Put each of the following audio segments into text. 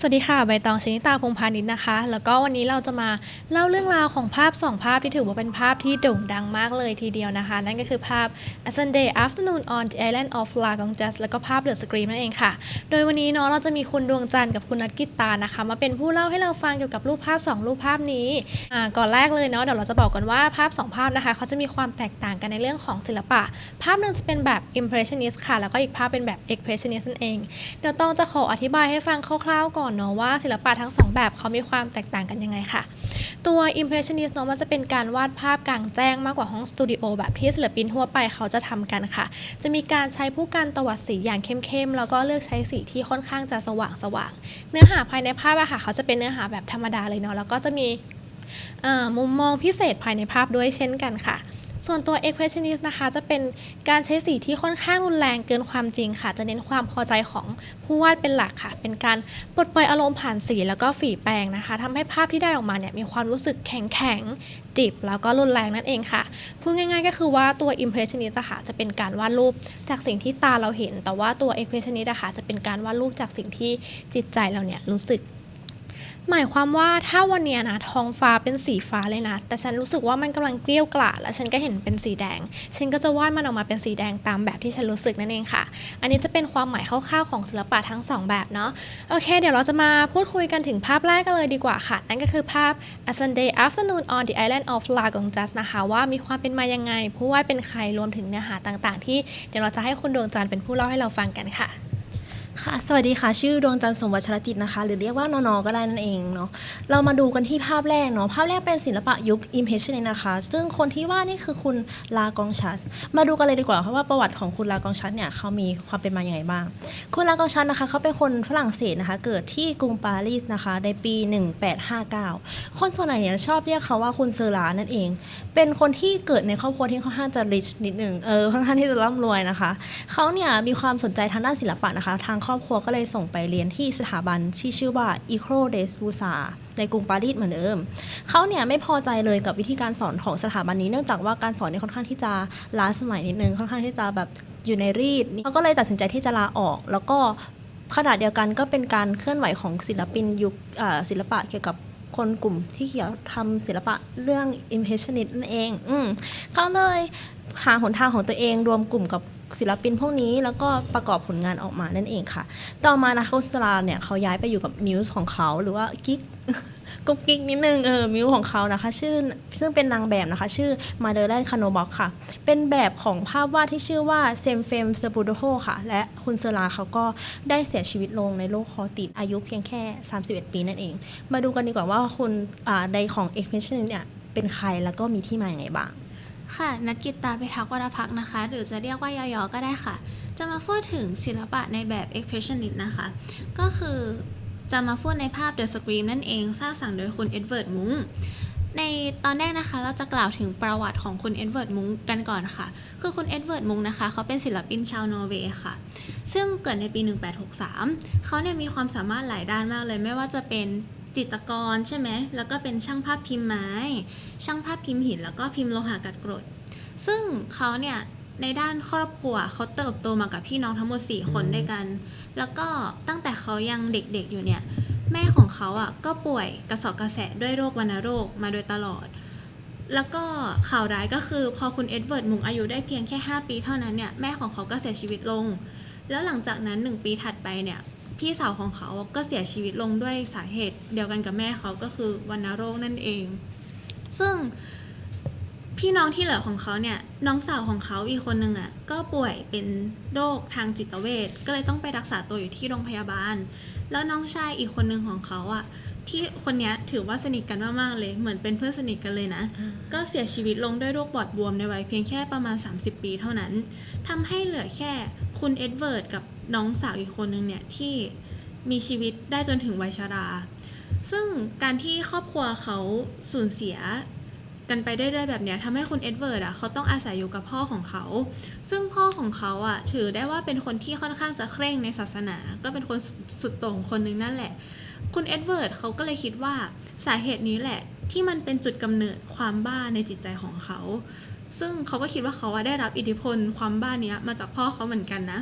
สวัสดีค่ะ ใบตองชนิตาพงพาณิชย์นะคะ แล้วก็วันนี้เราจะมาเล่าเรื่องราวของภาพ 2 ภาพที่ถือว่าเป็นภาพที่โด่งดังมากเลยทีเดียวนะคะ นั่นก็คือภาพ A Sunday Afternoon on the Island of La g o n g j a s แล้วก็ภาพ The Scream นั่นเองค่ะ โดยวันนี้เนาะเราจะมีคุณดวงจันทร์กับคุณนัทกิตตานะคะ มาเป็นผู้เล่าให้เราฟังเกี่ยวกับรูปภาพ 2 รูปภาพนี้อ่าก่อนแรกเลยเนาะเดี๋ยวเราจะบอกกันว่าภาพ 2 ภาพนะคะเขาจะมีความแตกต่างกันในเรื่องของศิลปะ ภาพหนึ่งจะเป็นแบบ Impressionist ค่ะ แล้วก็อีกภาพเป็นแบบ Expressionist นั่นเอง เดี๋ยวต้องจะขออธิบายให้ฟังคร่าวๆก่อนเนาะว่าศิลปะทั้งสองแบบเขามีความแตกต่างกันยังไงค่ะ ตัว Impressionist เนาะมันจะเป็นการวาดภาพกลางแจ้งมากกว่าห้องสตูดิโอแบบที่ศิลปินทั่วไปเขาจะทำกันค่ะ จะมีการใช้ผู้กันตวัดสีอย่างเข้มๆ แล้วก็เลือกใช้สีที่ค่อนข้างจะสว่างๆ เนื้อหาภายในภาพอะค่ะเขาจะเป็นเนื้อหาแบบธรรมดาเลยเนาะแล้วก็จะมีมุมมองพิเศษภายในภาพด้วยเช่นกันค่ะ ส่วนตัว expressionist นะคะ จะเป็นการใช้สีที่ค่อนข้างรุนแรงเกินความจริงค่ะ จะเน้นความพอใจของผู้วาดเป็นหลักค่ะ เป็นการปลดปล่อยอารมณ์ผ่านสีแล้วก็ฝีแปรงนะคะทำให้ภาพที่ได้ออกมาเนี่ยมีความรู้สึกแข็งแข็งดิบแล้วก็รุนแรงนั่นเองค่ะ พูดง่ายๆ ก็คือว่าตัว impressionist อะค่ะจะเป็นการวาดรูปจากสิ่งที่ตาเราเห็น แต่ว่าตัว expressionist อะค่ะจะเป็นการวาดรูปจากสิ่งที่จิตใจเราเนี่ยรู้สึก หมายความว่าถ้าวันเนี้ยนะท้องฟ้าเป็นสีฟ้าเลยนะ แต่ฉันรู้สึกว่ามันกำลังเกลี้ยวกล่อมแล้วฉันก็เห็นเป็นสีแดง ฉันก็จะวาดมันออกมาเป็นสีแดงตามแบบที่ฉันรู้สึกนั่นเองค่ะ อันนี้จะเป็นความหมายคร่าวๆของศิลปะทั้งสองแบบเนาะโอเค เดี๋ยวเราจะมาพูดคุยกันถึงภาพแรกกันเลยดีกว่าค่ะ นั่นก็คือภาพ A Sunday Afternoon on the Island of La g o n g j a s นะคะว่ามีความเป็นมายังไง ผู้วาดเป็นใครรวมถึงเนื้อหาต่างๆ ที่เดี๋ยวเราจะให้คุณดวงจันทร์เป็นผู้เล่าให้เราฟังกันค่ะ ค่ะ สวัสดีค่ะ ชื่อดวงจันทร์สมวัชรจิตนะคะ หรือเรียกว่านอนอก็ได้นั่นเองเนาะ เรามาดูกันที่ภาพแรกเนาะ ภาพแรกเป็นศิลปะยุค Impressionist นะคะ ซึ่งคนที่วาดนี่คือคุณลากองชัด มาดูกันเลยดีกว่าค่ะว่าประวัติของคุณลากองชัดเนี่ยเขามีความเป็นมาอย่างไรบ้าง คุณลากองชัดนะคะเขาเป็นคนฝรั่งเศสนะคะ เกิดที่กรุงปารีสนะคะ ในปี 1859 คนส่วนใหญ่เนี่ยชอบเรียกเขาว่าคุณเซอรานั่นเอง เป็นคนที่เกิดในครอบครัวที่ค่อนข้างจะ rich นิดหนึ่งเออ ค่อนข้างที่จะร่ำรวยนะคะ เขาเนี่ยมีความสนใจทางด้านศิลปะนะคะ ทางครอบครัวก็เลยส่งไปเรียนที่สถาบันที่ชื่อว่า e c o des b u s a ในกรุงปารีสเหมือนเดิมเขาเนี่ยไม่พอใจเลยกับวิธีการสอนของสถาบันนี้เนื่องจากว่าการสอนเนี่ยค่อนข้างที่จะล้าสมัยนิดนึงค่อนข้างที่จะแบบอยู่ในรีดเขาก็เลยตัดสินใจที่จะลาออก แล้วก็ขณะเดียวกันก็เป็นการเคลื่อนไหวของศิลปินยุคศิลปะเกี่ยวกับคนกลุ่มที่เกี่ยวทำศิลปะเรื่อง impressionist นั่นเอง อืมเขาเลยหาหนทางของตัวเองรวมกลุ่มกับ ศิลปินพวกนี้แล้วก็ประกอบผลงานออกมานั่นเองค่ะ ต่อมานะคะอุสลาเนี่ยเขาย้ายไปอยู่กับมิวส์ของเขาหรือว่ากิ๊กกุ๊กกิ๊กนิดนึงเออมิวของเขานะคะ ชื่อซึ่งเป็นนางแบบนะคะ ชื่อมาเดอร์แลนคาโนบ็อกค่ะ เป็นแบบของภาพวาดที่ชื่อว่าเซมเฟมสปูโดโฮค่ะ และคุณเซราเขาก็ได้เสียชีวิตลงในโรคคอติดอายุเพียงแค่ 31 ปีนั่นเอง มาดูกันดีกว่าว่าคุณใดของ expression เนี่ยเป็นใครแล้วก็มีที่มาอย่างไรบ้าง ค่ะนักกิตตาไปทักวรพักนะคะ หรือจะเรียกว่ายอยๆก็ได้ค่ะ จะมาพูดถึงศิลปะในแบบ expressionist นะคะ ก็คือจะมาพูดในภาพ The Scream นั่นเอง สร้างสรรค์โดยคุณเอ็ดเวิร์ดมุงในตอนแรกนะคะเราจะกล่าวถึงประวัติของคุณเอ็ดเวิร์ดมุงกันก่อนค่ะ คือคุณเอ็ดเวิร์ดมุงนะคะ เขาเป็นศิลปินชาวนอร์เวย์ค่ะ ซึ่งเกิดในปี 1863 เขาเนี่ยมีความสามารถหลายด้านมากเลย ไม่ว่าจะเป็น จิตรกรใช่ไหมแล้วก็เป็นช่างภาพพิมพ์ไม้ ช่างภาพพิมพ์หิน แล้วก็พิมพ์โลหะกัดกรด ซึ่งเขาเนี่ยในด้านครอบครัวเขาเติบโตมากับพี่น้องทั้งหมด 4 คนด้วยกัน แล้วก็ตั้งแต่เขายังเด็กๆอยู่เนี่ย แม่ของเขาอะก็ป่วยกระสอบกระแสะด้วยโรควัณโรคมาโดยตลอด แล้วก็ข่าวร้ายก็คือพอคุณเอ็ดเวิร์ดมุงอายุได้เพียงแค่ 5 ปีเท่านั้นเนี่ย แม่ของเขาก็เสียชีวิตลง แล้วหลังจากนั้น 1 ปีถัดไปเนี่ย พี่สาวของเขาก็เสียชีวิตลงด้วยสาเหตุเดียวกันกับแม่เขาก็คือวัณโรคนั่นเอง ซึ่งพี่น้องที่เหลือของเขาเนี่ยน้องสาวของเขาอีกคนนึงอะก็ป่วยเป็นโรคทางจิตเวชก็เลยต้องไปรักษาตัวอยู่ที่โรงพยาบาล แล้วน้องชายอีกคนนึงของเขาอะที่คนเนี้ยถือว่าสนิทกันมากๆเลย เหมือนเป็นเพื่อนสนิทกันเลยนะ ก็เสียชีวิตลงด้วยโรคปอดบวมในวัยเพียงแค่ประมาณ 30 ปีเท่านั้นทำให้เหลือแค่คุณเอ็ดเวิร์ดกับ น้องสาวอีกคนนึงเนี่ยที่มีชีวิตได้จนถึงวัยชรา ซึ่งการที่ครอบครัวเขาสูญเสียกันไปเรื่อยๆแบบเนี้ยทำให้คุณเอ็ดเวิร์ดอะเขาต้องอาศัยอยู่กับพ่อของเขา ซึ่งพ่อของเขาอะถือได้ว่าเป็นคนที่ค่อนข้างจะเคร่งในศาสนา ก็เป็นคนสุดโต่งคนหนึ่งนั่นแหละ คุณเอ็ดเวิร์ดเขาก็เลยคิดว่าสาเหตุนี้แหละที่มันเป็นจุดกำเนิดความบ้าในจิตใจของเขา ซึ่งเขาก็คิดว่าเขาได้รับอิทธิพลความบ้าเนี้ยมาจากพ่อเขาเหมือนกันนะ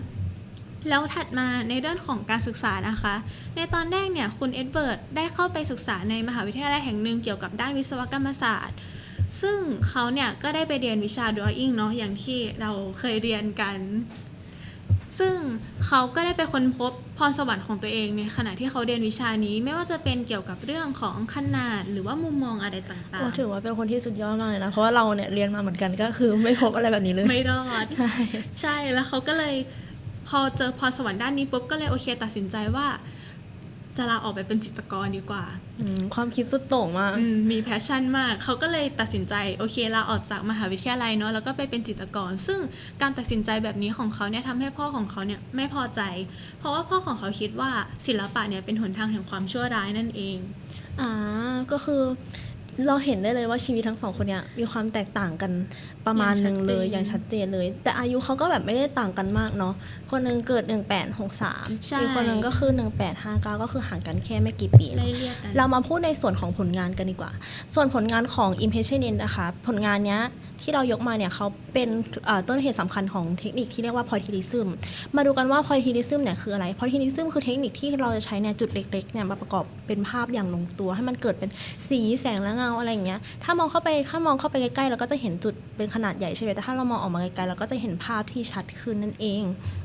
แล้วถัดมาในเรื่องของการศึกษานะคะ ในตอนแรกเนี่ยคุณเอ็ดเวิร์ดได้เข้าไปศึกษาในมหาวิทยาลัยแห่งหนึ่งเกี่ยวกับด้านวิศวกรรมศาสตร์ ซึ่งเขาเนี่ยก็ได้ไปเรียนวิชา drawing เนาะอย่างที่เราเคยเรียนกัน ซึ่งเขาก็ได้ไปค้นพบพรสวรรค์ของตัวเองในขณะที่เขาเรียนวิชานี้ไม่ว่าจะเป็นเกี่ยวกับเรื่องของขนาดหรือว่ามุมมองอะไรต่างโอ้ถือว่าเป็นคนที่สุดยอดมากเลยนะ เพราะว่าเราเนี่ยเรียนมาเหมือนกันก็คือไม่พบอะไรแบบนี้เลยๆไม่รอด ใช่ ใช่แล้วเขาก็เลย พอเจอพรสวรรค์ด้านนี้ปุ๊บก็เลยโอเค ตัดสินใจว่า จะลาออกไปเป็นจิตรกรดีกว่าอืมความคิดสุดโต่งมากอืมมีแพชชั่นมาก เขาก็เลยตัดสินใจโอเคลาออกจากมหาวิทยาลัยเนาะแล้วก็ไปเป็นจิตรกร ซึ่งการตัดสินใจแบบนี้ของเขาเนี่ยทำให้พ่อของเขาเนี่ยไม่พอใจ เพราะว่าพ่อของเขาคิดว่าศิลปะเนี่ยเป็นหนทางแห่งความชั่วร้ายนั่นเองอ่าก็คือ เราเห็นได้เลยว่าชีวิตทั้งสองคนเนี่ยมีความแตกต่างกันประมาณหนึ่งเลยออย่าย่างงชัชัดดเจเจนนเลย แต่อายุเขาก็แบบไม่ได้ต่างกันมากเนาะคนหนึงเกิด 1863ใช่อีกคนหนึงก็คือ 1859 ก็คือห่างกันแค่ไม่กี่ปีไล่เนาะเรียกกันเรามาพูดในส่วนของผลงานกันดีกว่า ส่วนผลงานของ Impressionist นะคะผลงานเนี้ยที่เรายกมาเนี่ยเขาเป็นเอ่อต้นเหตุสำคัญของเทคนิคที่เรียกว่า Pointillism มาดูกันว่า Pointillism เนี่ยคืออะไร Pointillism คือเทคนิคที่เราจะใช้เนี่ยจุดเล็กๆเนี่ยมาประกอบเป็นภาพอย่างลงตัว ให้มันเกิดเป็นสีแสงและเงาอะไรอย่างเงี้ย ถ้ามองเข้าไปถ้ามองเข้าไปใกล้ๆเราก็จะเห็นจุดเป็นขนาดใหญ่ใช่ไหมแต่ถ้าเรามองออกมาไกลๆเราก็จะเห็นภาพที่ชัดขึ้นนั่นเอง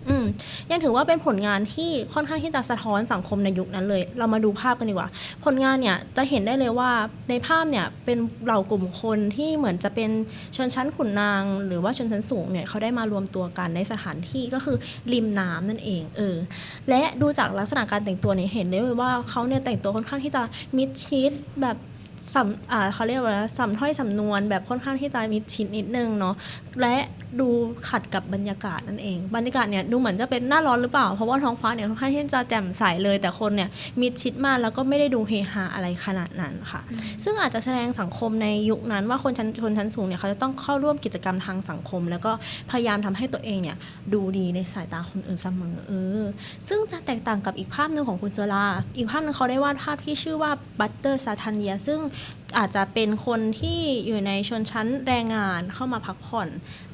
อืมยังถือว่าเป็นผลงานที่ค่อนข้างที่จะสะท้อนสังคมในยุคนั้นเลย เรามาดูภาพกันดีกว่า ผลงานเนี่ยจะเห็นได้เลยว่าในภาพเนี่ยเป็นเหล่ากลุ่มคนที่เหมือนจะเป็นชนชั้นขุนนาง หรือว่าชนชั้นสูงเนี่ยเขาได้มารวมตัวกันในสถานที่ก็คือริมน้ำนั่นเองเออและดูจากลักษณะการแต่งตัวเนี่ยเห็นได้เลยว่าเขาเนี่ยแต่งตัวค่อนข้างที่จะมิดชิดแบบ สำเขาเรียกว่าสำถ้อยสำนวนแบบค่อนข้างที่จะมิดชิดนิดนึงเนาะและ ดูขัดกับบรรยากาศนั่นเอง บรรยากาศเนี่ยดูเหมือนจะเป็นหน้าร้อนหรือเปล่า เพราะว่าท้องฟ้าเนี่ยค่อนข้างที่จะแจ่มใสเลย แต่คนเนี่ยมิดชิดมากแล้วก็ไม่ได้ดูเฮฮาอะไรขนาดนั้นค่ะ ซึ่งอาจจะแสดงสังคมในยุคนั้นว่าคนชั้นชนชั้นสูงเนี่ยเขาจะต้องเข้าร่วมกิจกรรมทางสังคม แล้วก็พยายามทำให้ตัวเองเนี่ยดูดีในสายตาคนอื่นเสมอเออซึ่งจะแตกต่างกับอีกภาพหนึ่งของคุณเซอราอีกภาพหนึงเขาได้วาดภาพที่ชื่อว่าบัตเตอร์ซาทันเยซึ่ง อาจจะเป็นคนที่อยู่ในชนชั้นแรงงานเข้ามาพักผ่อน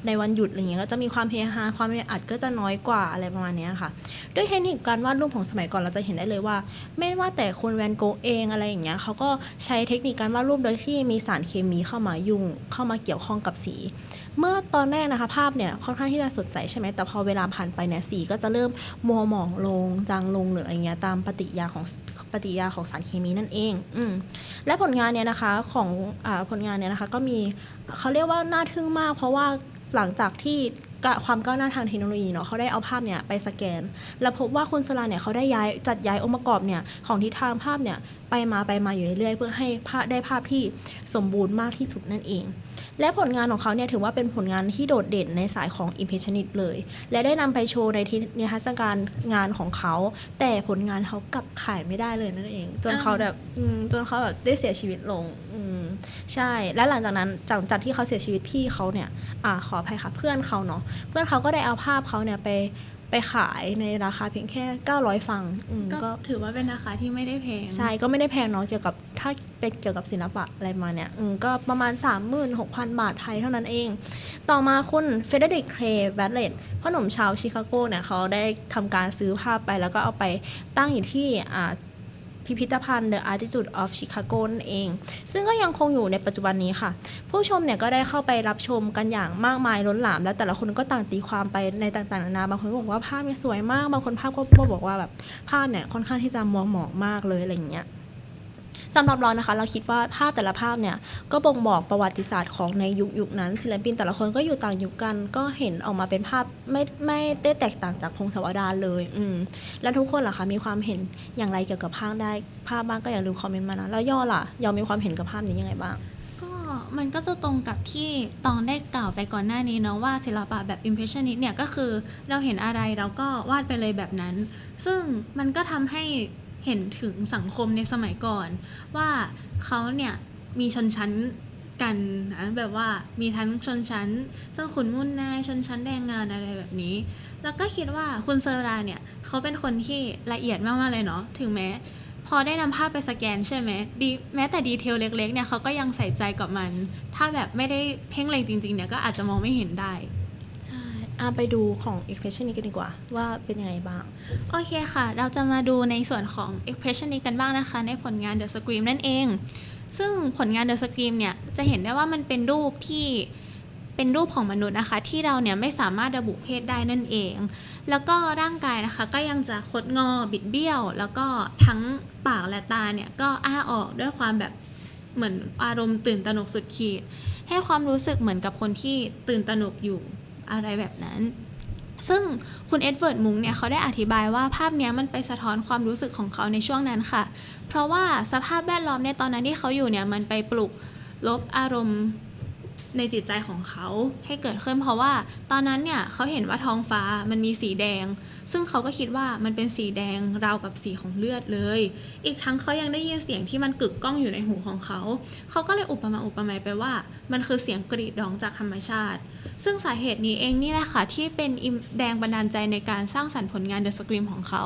ในวันหยุดอะไรเงี้ยก็จะมีความเฮฮาความอัดก็จะน้อยกว่าอะไรประมาณเนี้ยค่ะ ด้วยเทคนิคการวาดรูปของสมัยก่อนเราจะเห็นได้เลยว่า ไม่ว่าแต่คุณแวนโกะเองอะไรอย่างเงี้ยเขาก็ใช้เทคนิคการวาดรูปโดยที่มีสารเคมีเข้ามายุ่งเข้ามาเกี่ยวข้องกับสี เมื่อตอนแรกนะคะภาพเนี่ยค่อนข้างที่จะสดใสใช่ไหมแต่พอเวลาผ่านไปเนี่ยสีก็จะเริ่มมัวหมองลงจางลงหรืออะไรเงี้ยตามปฏิกิริยาของ ปฏิกิริยาของสารเคมีนั่นเองอและผลงานเนี่ยนะคะของอผลงานเนี่ยนะคะก็มีเขาเรียกว่าน่าทึ่งมาก เพราะว่าหลังจากที่ ความก้าวหน้าทางเทคโนโลยีเนาะเขาได้เอาภาพเนี่ยไปสแกน แล้วพบว่าคุณสลาเนี่ยเขาได้ย้ายจัดย้ายองค์ประกอบเนี่ยของทิศทางภาพเนี่ยไปมาไปมาอยู่เรื่อยๆเพื่อให้ภาพได้ภาพที่สมบูรณ์มากที่สุดนั่นเอง และผลงานของเขาเนี่ยถือว่าเป็นผลงานที่โดดเด่นในสายของ Impressionist เลย และได้นำไปโชว์ในที่นิทรรศการงานของเขา แต่ผลงานเขากลับขายไม่ได้เลยนั่นเอง จนเขาแบบจนเขาแบบได้เสียชีวิตลงอืม ใช่ และหลังจากนั้นจากจากที่เขาเสียชีวิตพี่เขาเนี่ยอ่าขออภัยค่ะเพื่อนเขาเนาะเพื่อนเขาก็ได้เอาภาพเขาเนี่ยไปไปขายในราคาเพียงแค่ 900 ฟังอืมก็ก็ถือว่าเป็นราคาที่ไม่ได้แพง ใช่ ก็ไม่ได้แพงเนาะเกี่ยวกับถ้าเป็นเกี่ยวกับศิลปะอะไรมาเนี่ยอืมก็ประมาณ 36,000 บาทไทยเท่านั้นเอง ต่อมาคุณเฟเดริกเคลแบตเลตพ่อหนุ่มชาวชิคาโกเนี่ยเขาได้ทำการซื้อภาพไปแล้วก็เอาไปตั้งอยู่ที่อ่า พิพิธภัณฑ์ The Attitude of Chicago นั่นเอง ซึ่งก็ยังคงอยู่ในปัจจุบันนี้ค่ะ ผู้ชมเนี่ยก็ได้เข้าไปรับชมกันอย่างมากมายล้นหลาม แล้วแต่ละคนก็ต่างตีความไปในต่างๆนานาบางคนบอกว่าภาพเนี่ยสวยมาก บางคนภาพก็บอกว่าแบบภาพเนี่ยค่อนข้างที่จะมองหมองมากเลยอะไรอย่างเงี้ย สำหรับเรานะคะ เราคิดว่าภาพแต่ละภาพเนี่ยก็บ่งบอกประวัติศาสตร์ของในยุคยุคนั้น ศิลปินแต่ละคนก็อยู่ต่างยุคกัน ก็เห็นออกมาเป็นภาพไม่ไม่ได้แตกต่างจากพงศาวดารเลยอืมแล้วทุกคนล่ะคะมีความเห็นอย่างไรเกี่ยวกับภาพได้ภาพบ้างก็อย่าลืมคอมเมนต์มานะแล้วย่อล่ะยอมมีความเห็นกับภาพนี้ยังไงบ้างก็มันก็จะตรงกับที่ตองได้กล่าวไปก่อนหน้านี้เนาะว่าศิลปะแบบ impressionist เนี่ยก็คือเราเห็นอะไรเราก็วาดไปเลยแบบนั้น ซึ่งมันก็ทำให้ เห็นถึงสังคมในสมัยก่อน ว่าเขาเนี่ยมีชนชั้นกันนะแบบว่ามีทั้งชนชั้นเจ้าขุนมุ่นนายชนชั้นแรงงานอะไรแบบนี้ แล้วก็คิดว่าคุณเซอราเนี่ยเขาเป็นคนที่ละเอียดมากๆเลยเนาะถึงแม้ พอได้นำภาพไปสแกนใช่ไหมดีแม้แต่ดีเทลเล็กๆเนี่ยเขาก็ยังใส่ใจกับมัน ถ้าแบบไม่ได้เพ่งเล็งจริงๆเนี่ยก็อาจจะมองไม่เห็นได้ อะไปดูของ expression นี้กันดีกว่าว่าเป็นยังไงบ้าง โอเคค่ะ เราจะมาดูในส่วนของ expression นี้กันบ้างนะคะ ในผลงาน The Scream นั่นเอง ซึ่งผลงาน The Scream เนี่ย จะเห็นได้ว่ามันเป็นรูปที่เป็นรูปของมนุษย์นะคะ ที่เราเนี่ยไม่สามารถระบุเพศได้นั่นเอง แล้วก็ร่างกายนะคะก็ยังจะคดงอบิดเบี้ยว แล้วก็ทั้งปากและตาเนี่ยก็อ้าออกด้วยความแบบเหมือนอารมณ์ตื่นตระหนกสุดขีด ให้ความรู้สึกเหมือนกับคนที่ตื่นตระหนกอยู่ อะไรแบบนั้น ซึ่งคุณเอ็ดเวิร์ดมุงเนี่ยเขาได้อธิบายว่าภาพนี้มันไปสะท้อนความรู้สึกของเขาในช่วงนั้นค่ะ เพราะว่าสภาพแวดล้อมในตอนนั้นที่เขาอยู่เนี่ยมันไปปลุกลบอารมณ์ ในจิตใจของเขาให้เกิดขึ้น เพราะว่าตอนนั้นเนี่ยเขาเห็นว่าท้องฟ้ามันมีสีแดง ซึ่งเขาก็คิดว่ามันเป็นสีแดงราวกับสีของเลือดเลย อีกทั้งเขายังได้ยินเสียงที่มันกึกก้องอยู่ในหูของเขา เขาก็เลยอุปมาอุปไมยไปว่า มันคือเสียงกรีดร้องจากธรรมชาติ ซึ่งสาเหตุนี้เองนี่แหละค่ะที่เป็นแรงบันดาลใจในการสร้างสรรค์ผลงาน The Scream ของเขา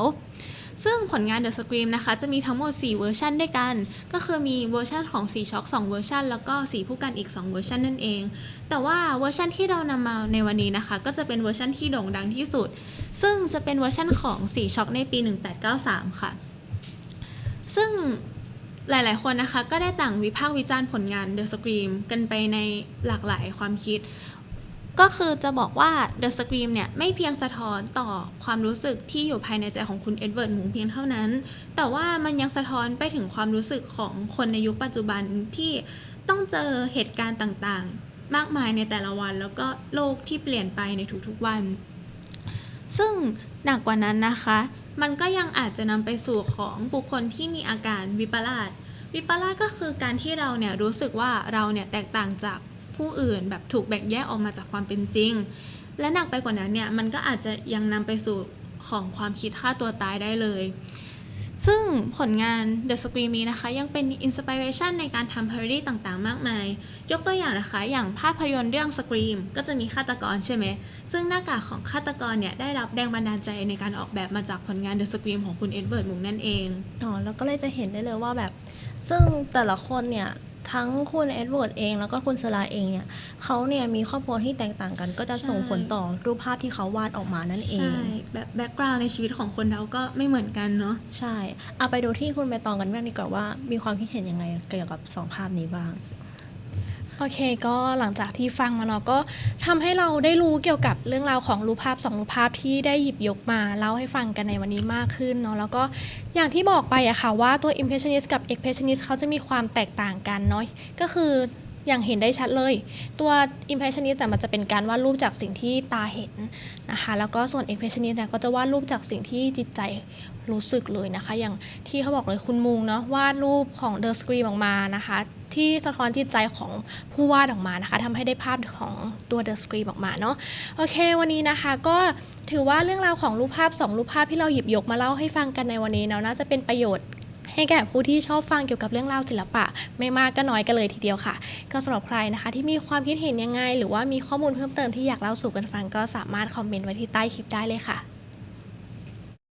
ซึ่งผลงาน The Scream นะคะจะมีทั้งหมด 4 เวอร์ชันด้วยกัน ก็คือมีเวอร์ชันของสีช็อก2เวอร์ชันแล้วก็สีผู้กันอีก 2 เวอร์ชันนั่นเอง แต่ว่าเวอร์ชันที่เรานำมาในวันนี้นะคะ ก็จะเป็นเวอร์ชันที่โด่งดังที่สุด ซึ่งจะเป็นเวอร์ชันของสีช็อกในปี 1893 ค่ะ ซึ่งหลาย ๆ คนนะคะก็ได้ต่างวิพากษ์วิจารณ์ผลงาน The Scream กันไปในหลากหลายความคิด ก็คือจะบอกว่า The Scream เนี่ยไม่เพียงสะท้อนต่อความรู้สึกที่อยู่ภายในใจของคุณเอ็ดเวิร์ดหมูเพียงเท่านั้น แต่ว่ามันยังสะท้อนไปถึงความรู้สึกของคนในยุคปัจจุบันที่ต้องเจอเหตุการณ์ต่างๆ มากมายในแต่ละวัน แล้วก็โลกที่เปลี่ยนไปในทุกๆวัน ซึ่งหนักกว่านั้นนะคะ มันก็ยังอาจจะนำไปสู่ของบุคคลที่มีอาการวิปลาสวิปลาสก็คือการที่เราเนี่ยรู้สึกว่าเราเนี่ยแตกต่างจาก ผู้อื่น แบบถูกแบ่งแยกออกมาจากความเป็นจริง และหนักไปกว่านั้นเนี่ยมันก็อาจจะยังนำไปสู่ของความคิดฆ่าตัวตายได้เลย ซึ่งผลงาน The Scream นี้นะคะ ยังเป็นอินสปิเรชันในการทำพาร์ดี้ต่างๆ มากมาย ยกตัวอย่างนะคะ อย่างภาพยนตร์เรื่อง Scream ก็จะมีฆาตกรใช่ไหม ซึ่งหน้ากากของฆาตกรเนี่ย ได้รับแรงบันดาลใจในการออกแบบมาจากผลงาน The Scream ของคุณเอ็ดเวิร์ดมุงนั่นเอง อ๋อ แล้วก็เลยจะเห็นได้เลยว่าแบบ ซึ่งแต่ละคนเนี่ย ทั้งคุณเอ็ดเวิร์ดเอง แล้วก็คุณสลาเองเนี่ยเขาเนี่ยมีครอบครัวที่แตกต่างกัน ก็จะส่งใช่ผลต่อรูปภาพที่เขาวาดออกมานั่นเองใช่แบบแบ็กกราวน์ในชีวิตของคนเราก็ไม่เหมือนกันเนาะใช่เอาไปดูที่คุณใบตองกันบ้างดีกว่าว่า มีความคิดเห็นยังไงเกี่ยวกับสองภาพนี้บ้าง โอเคก็หลังจากที่ฟังมาเนาะก็ทำให้เราได้รู้เกี่ยวกับเรื่องราวของรูปภาพสองรูปภาพที่ได้หยิบยกมาเล่าให้ฟังกันในวันนี้มากขึ้นเนาะแล้วก็อย่างที่บอกไปอะค่ะว่าตัว impressionist กับ expressionist เขาจะมีความแตกต่างกันเนาะก็คือ อย่างเห็นได้ชัดเลย ตัว impressionist แต่มันจะเป็นการวาดรูปจากสิ่งที่ตาเห็นนะคะแล้วก็ส่วน expressionist เนี่ยก็จะวาดรูปจากสิ่งที่จิตใจรู้สึกเลยนะคะ อย่างที่เขาบอกเลยคุณมุงเนาะวาดรูปของ The Scream ออกมานะคะที่สะท้อนจิตใจของผู้วาดออกมานะคะทำให้ได้ภาพของตัว The Scream ออกมาเนาะโอเค วันนี้นะคะก็ถือว่าเรื่องราวของรูปภาพ 2 รูปภาพที่เราหยิบยกมาเล่าให้ฟังกันในวันนี้เนาะน่าจะเป็นประโยชน์ ให้แก่ผู้ที่ชอบฟังเกี่ยวกับเรื่องราวศิลปะ ไม่มากก็น้อยกันเลยทีเดียวค่ะ ก็สำหรับใครนะคะ ที่มีความคิดเห็นยังไง หรือว่ามีข้อมูลเพิ่มเติมที่อยากเล่าสู่กันฟังก็สามารถคอมเมนต์ไว้ที่ใต้คลิปได้เลยค่ะ